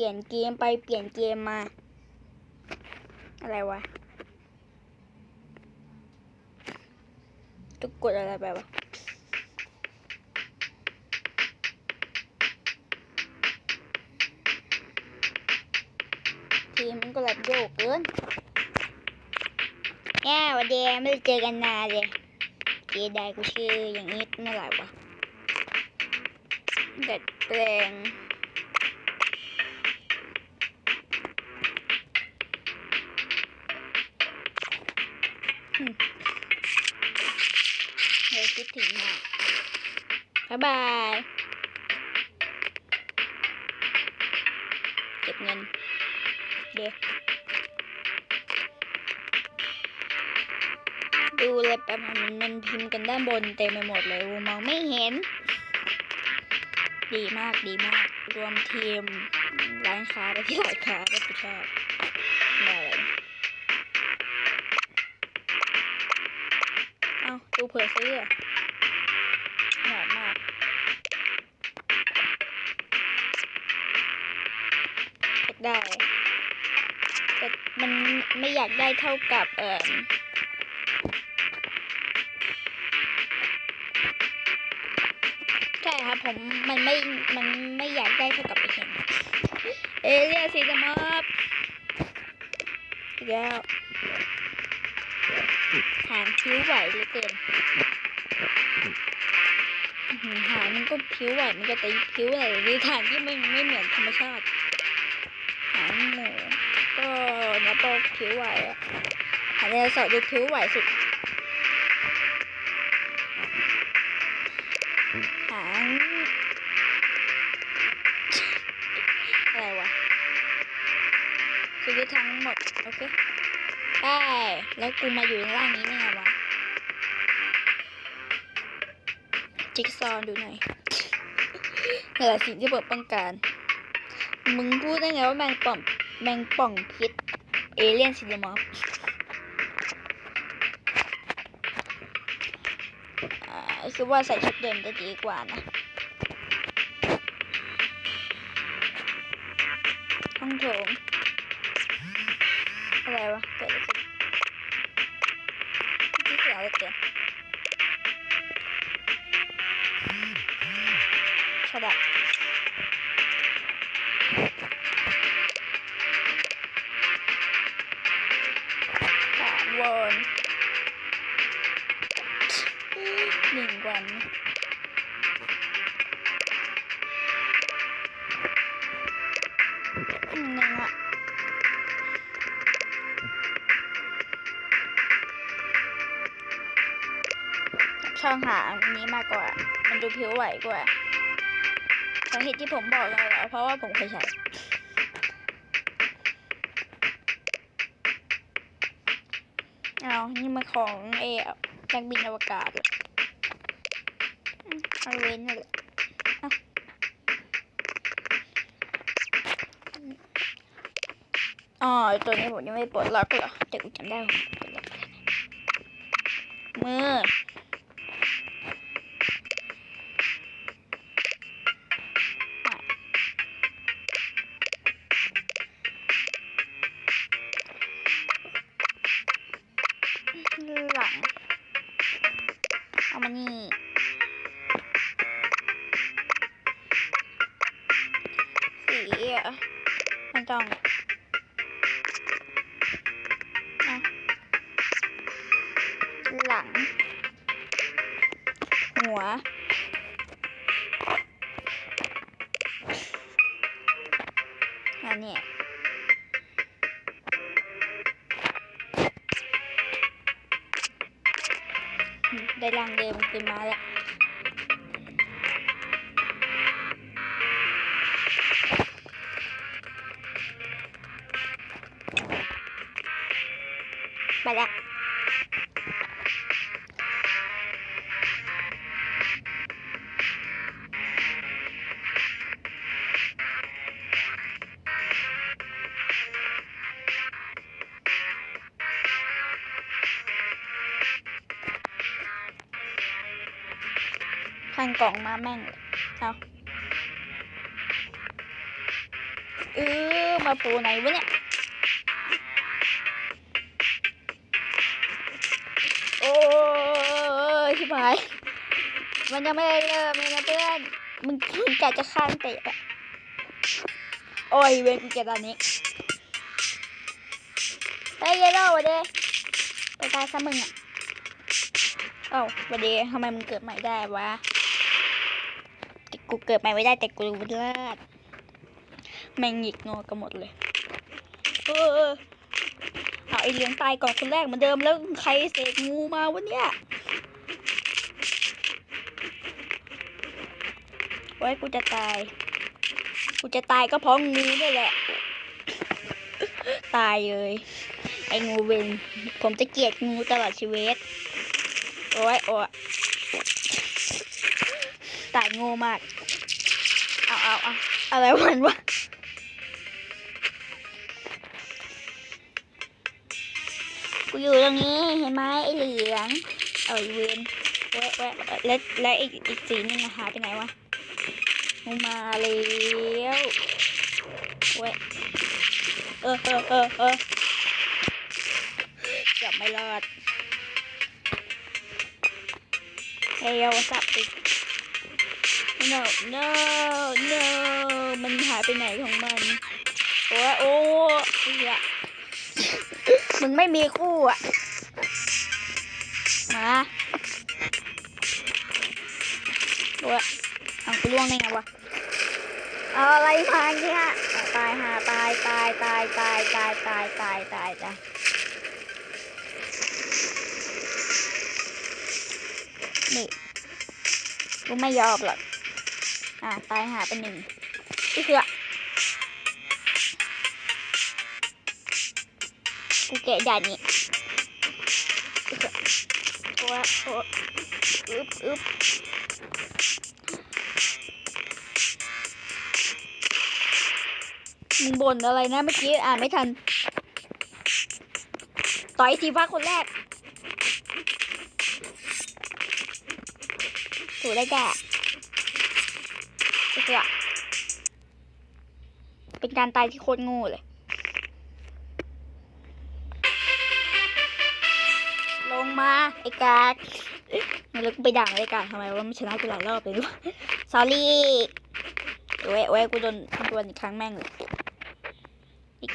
ปลี่ยนเกมไปเปลี่ยนเกมมา อะไรวะจะกดอะไรไปวะทีมมันก็แบบโยกเกินแย่วันเดียไม่ได้เจอกันนานเลยเจไดกูชื่ออย่างนี้เมื่อไหร่วะดัดแปลง เฮ้ยคิดถึงมากบ๊ายบาย เก็บเงิน เดี๋ยวดูเลยแบบมันมันพิมพ์กันด้านบนเต็มไปหมดเลยกูมองไม่เห็น ดีมากดีมาก รวมทีมร้านค้าไปที่ร้านค้าก็คือชอบได้าดูเผื่อซื้อหอมมากอยากได้ แต่มันไม่อยากได้เท่ากับเอ่อใช่ครับผมมันไม่ มันไม่อยากได้เท่ากับไอเห็นเอเรียสีจะมอบอีกแล้วางคิ้วไหวเหลือเกินหางมันก็คิ้วไหวมันก็ต่คิ้วอะไรในทางที่ไมันไม่เหมือนธรรมชาติ หางหมูก็นับโปคิ้วไหวอะหางไดโนเสาร์ดูคิ้วไหวสุด หางอะไรวะชีวิตทั้งหมด โอเค ได้ แล้วกูมาอยู่ในร่างนี้ได้ไงวะจิ๊กซอว์ดูหน่อยนี่แหละสิ่งที่เปิดป้องกัน มึงพูดได้ไงว่าแมงป่องแมงป่องพิษ เอเลี่ยนซินมอฟอ่าคือว่าใส่ชุดเดิมจะดีกว่านะห้องโถง ที่เกว่าสาเหตุที่ผมบอกเลยเพราะว่าผมเคยใช้เอานี่มาของเอนักบินอวกาศเลยอืมเอาเว้นนั่นแหละเอาอ๋อตัวนี้ผมยังไม่ปลดล็อกเหรอแต่กูจำได้ผมปลดล็อกมือ ต้องอะหลัง หัว อันนี้ได้ร่างเดิมขึ้นมาแล้ว ไปละพันกล่องมาแม่งเอาเออมาโผล่ไหนวะเนี่ย บหายมันยังไม่ได้เริ่มเลยนะเพื่อน มึงมึงกะจะข้างเตะอะโอ้ยเวรกูเกตอนนี้เฮ้ยเยลโล่วะเด้ไปตายซะมึงอะเอ้าวันดีทำไมมึงเกิดใหม่ได้วะแต่กูเกิดใหม่ไม่ได้แต่กูรู้เลิศแม่งหงิกงอกันหมดเลยเออเอาไอเลี้ยงตายก่อนคนแรกเหมือนเดิมแล้วใครเสกงูมาวะเนี่ย ว้กูจะตาย กูจะตายก็เพราะงูนี่แหละ ตายเลย ไอ้งูเวนผมจะเกลียดงูตลอดชีวิต โอ้ยโอ้ยตายงูมาก เอาเอาเอาอะไรวันวะกูอยู่ตรงนี้เห็นไหมไอ้เหลือง เอาไอเวนเว้ยเว้ยแล้วแล้วอีกอีกสีนึงอะหายไปไหนวะ มึงมาแล้วเว้ยเออเออเออเออเกือบไม่รอดเฮ้ยเอาสับไป no no no มันหายไปไหนของมัน โอ้ยโอ้ยเหี้ยมันไม่มีคู่อะ มาโอ้ยเอากูล่วงได้ไงวะ เอาอะไรมาเนี่ยตายหาตายตายตายตายตายตายตายตายตายนี่กูไม่ยอมหรอกอะตายหาเป็นหนึ่งนี่คือกูแกะด่านนี้โอ้ยโอ้ยอึบอึบ มึงบ่นอะไรนะเมื่อกี้อ่านไม่ทัน ต่อยสีฟ้าคนแรกถูได้แก่ก็คือเป็นการตายที่โคตรงูเลย ลงมา ไอ้กากแล้วกูไปด่าไอ้กากทำไมว่าไม่ชนะกูหลายรอบเลยรู้ s อรี่โอ้ยโอ้ยกูโดนโดนอีกครั้งแม่งเลย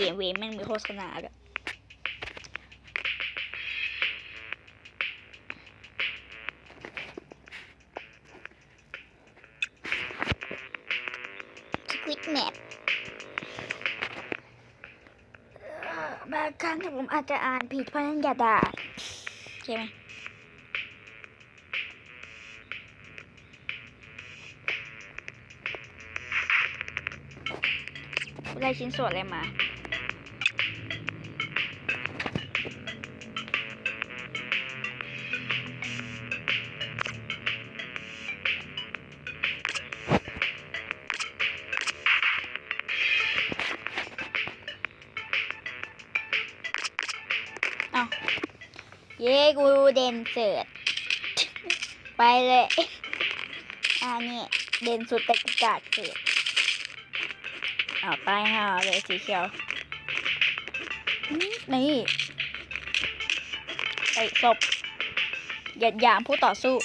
เกมเวมแม่งมีโฆษณาด้วยสควิตแมปบางครั้งผมอาจจะอ่านผิดเพราะนั้นอย่าด่าใช่ไหมได้ชิ้นส่วนอะไรมา ย้กูเด่นเสิร์ตไปเลยอ่านี่เด่นสุดแต่กูกาดเสิร์ตอ้าวตายห่าเลยสีเขียว นี่ไอศพหยัดหยามผู้ต่อสู้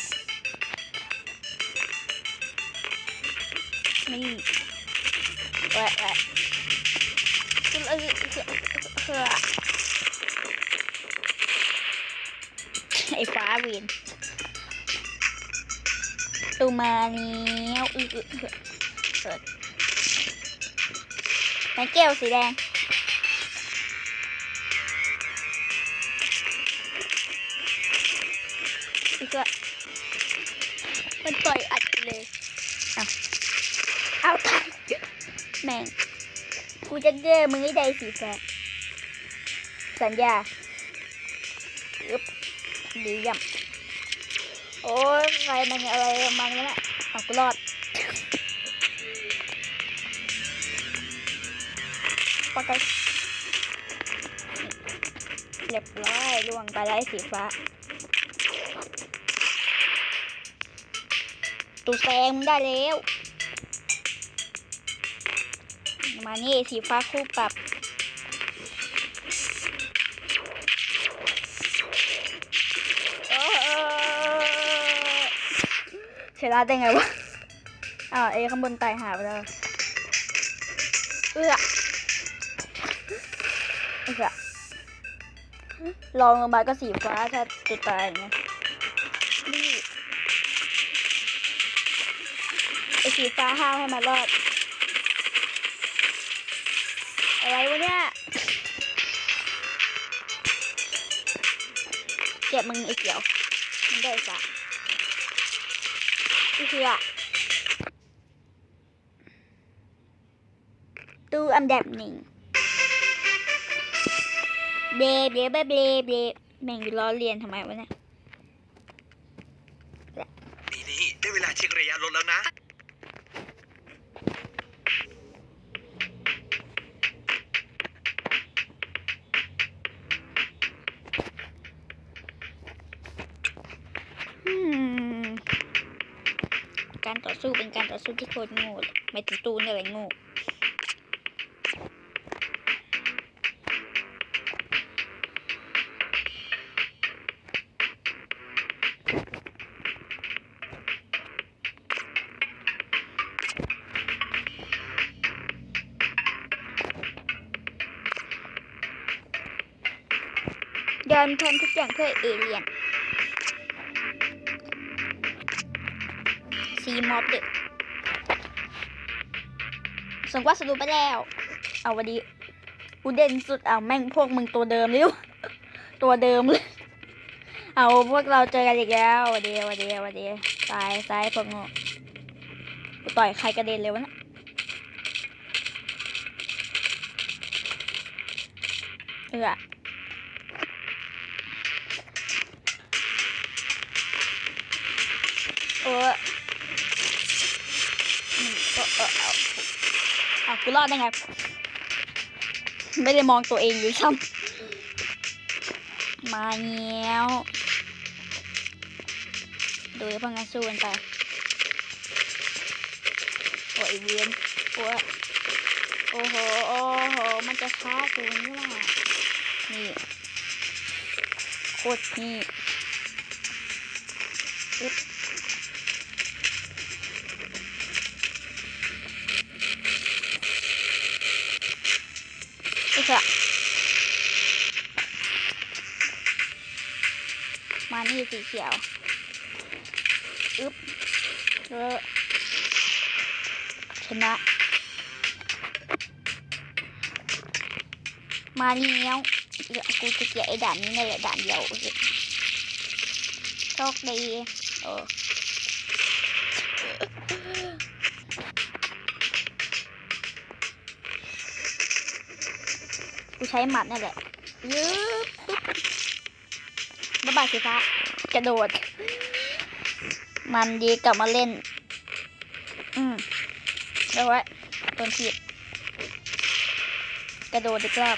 นี่แหวะแหวะ วินตูมาเนี้ยวอืออืออือเปิดแมแก้วสีแดงอีกละมันต่อยอัดเลยเอาเอาตายแม่งกูจะเกอมึงให้ได้สีฟ้าสัญญา ดีเยี่ยมโอ้ยใครมันอะไรมันวะเนี่ยเอากูรอดปากกาเรียบร้อยล่วงไปไล่สีฟ้าตูแซงมึงได้แล้ว มานี่สีฟ้าคู่ปรับ เสียดายได้ไงวะอ้าเอข้างบนตายหาไปแล้วเอื้อเอื้อลองลงมาก็สีฟ้าถ้าจะตายไงนี่ไอสีฟ้าห้าวให้มารอด อะไรวะเนี่ยเจ็บมึงไอเขียว มันได้จ้ะ นี่คืออะตู้อันดับหนึ่งเบลเบลเบลเบลเบลแม่งล้อเลียนทำไมวะเนี่ยนี่นี่ได้เวลาเช็คระยะรถแล้วนะ การต่อสู้เป็นการต่อสู้ที่โคตรโง่ไม่ถึงตูนอะไรโง่ยอมทำทุกอย่างเพื่อเอเลียน ซีมอบเด็กส่งวัสดุไปแล้ว เอาวันดีกูเด่นสุดเอาแม่งพวกมึงตัวเดิมริ้วตัวเดิมเลย เอาพวกเราเจอกันอีกแล้ววันดีวันดีวันดีตายตายพวกงกูต่อยใครกระเด็นเลยวะนะเออเออมเออเออเอาเอากู รอดได้ไง ไม่ได้มองตัวเองอยู่ซ้ำมาเงี้ยวดูพงานสู้กันไปโอ้ยเวียนโอ้โอ้โห โอ้โห มันจะฆ่ากูนี่ว่ะนี่โคตรนี่อึ๊บ สีเขียว อึ๊บเออชนะ มานี่เนี้ยเดี๋ยวกูจะเกลียดไอ้ด่านนี้นั่นแหละด่านเดียวโอเคโชคดีเออกูใช้หมัดนั่นแหละยืบปุ๊บบ๊ายบายสิฟ้า กระโดด มันดีกลับมาเล่น อืมเดี๋ยวไว้ตนขีดกระโดดอีกรอบ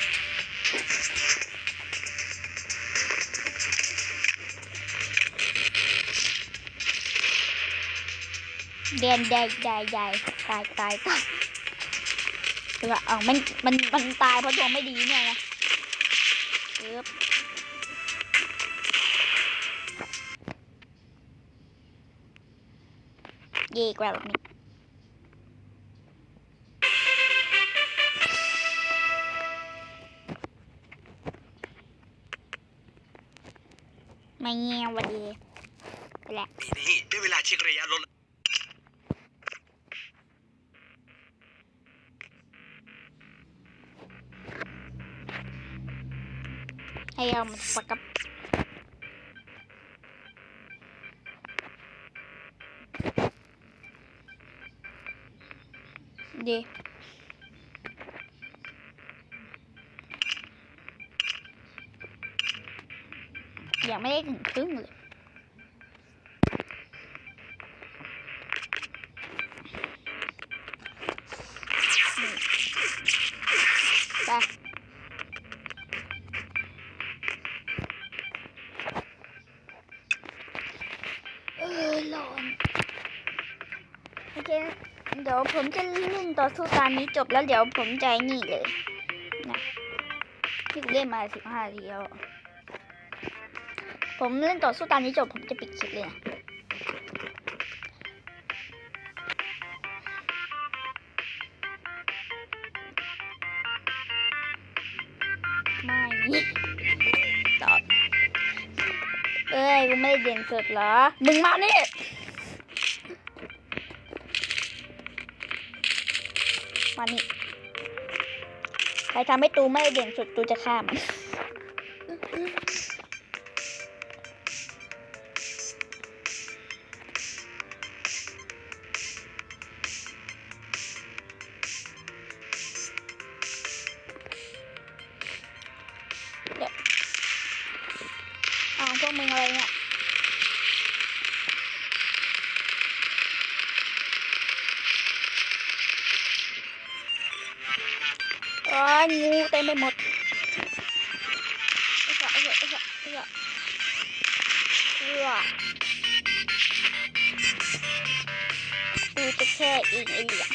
เรียนใหญ่ใหญ่ใหญ่ตายตายตายเออเอามันมันมันตายเพราะดวงไม่ดีเนี่ยนะเอ๊บ เย่กว่าแบบนี้มาเงี้ยววันดีไปแหละนี่นี่ได้เวลาเช็คระยะรถแล้วให้เอามาปากกับ ดียังไม่ได้ถึงครึ่งเลยนี่ไปเออร้อนโอเค เดี๋ยวผมจะเล่นต่อสู้ตามนี้จบแล้วเดี๋ยวผมใจนี่เลยนะที่เล่นมาสิบห้าทีแล้วผมเล่นต่อสู้ตามนี้จบผมจะปิดคลิปเลยนะไม่มีตอบเอ้ยกูไม่ได้เด่นสุดเหรอ มึงมานี่ มานี่ใครทำให้ตูไม่เด่นสุดตูจะฆ่ามัน จะแค่อิงไอเหลี่ยม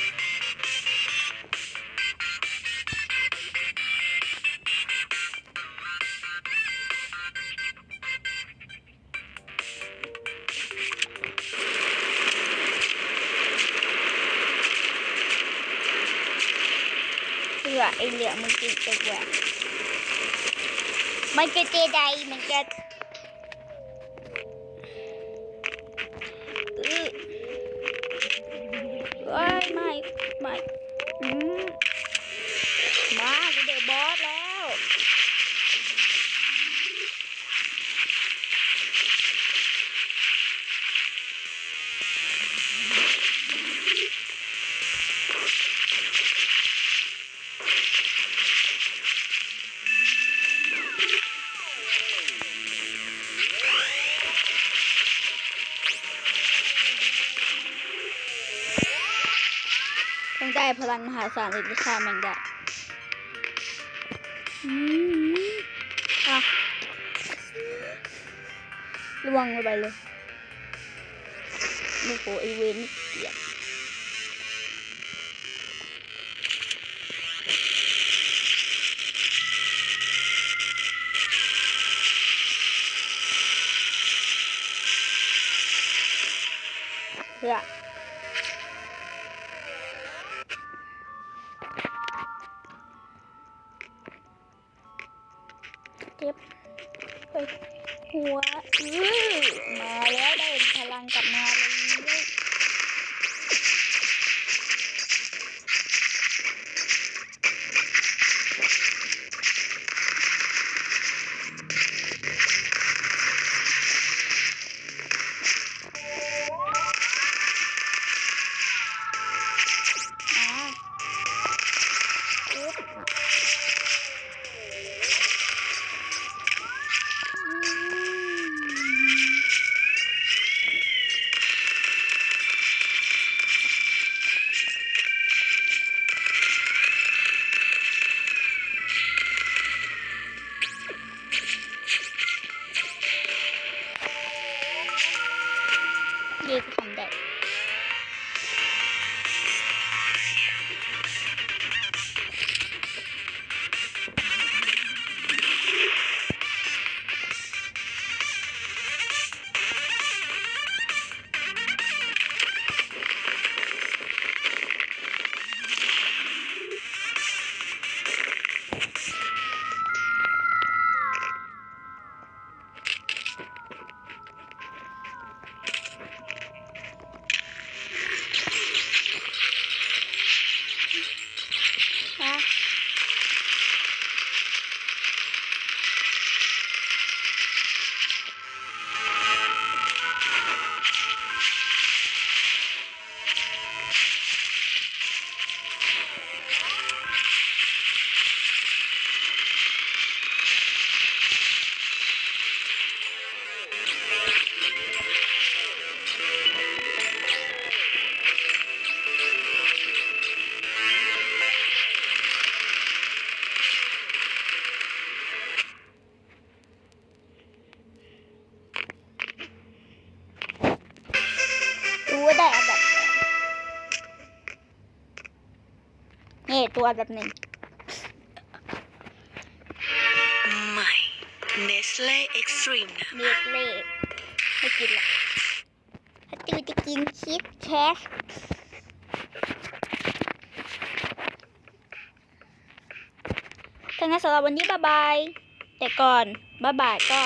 เอื้อไอเหลี่ยมมันกินตัวแหวกมันจะเจไดมันจะ ลังมหาศาลถึงจะฆ่ามันได้อะระวังไปเลยโอ้โหไอเวนเกียด อันดับหนึ่งใหม่ Nestle Extreme นะเรียกเลขไม่กินหรอกถ้าจือจะกินชีสแคสถ้างั้นสำหรับวันนี้บ๊ายบาย แต่ก่อนบ๊ายบายก็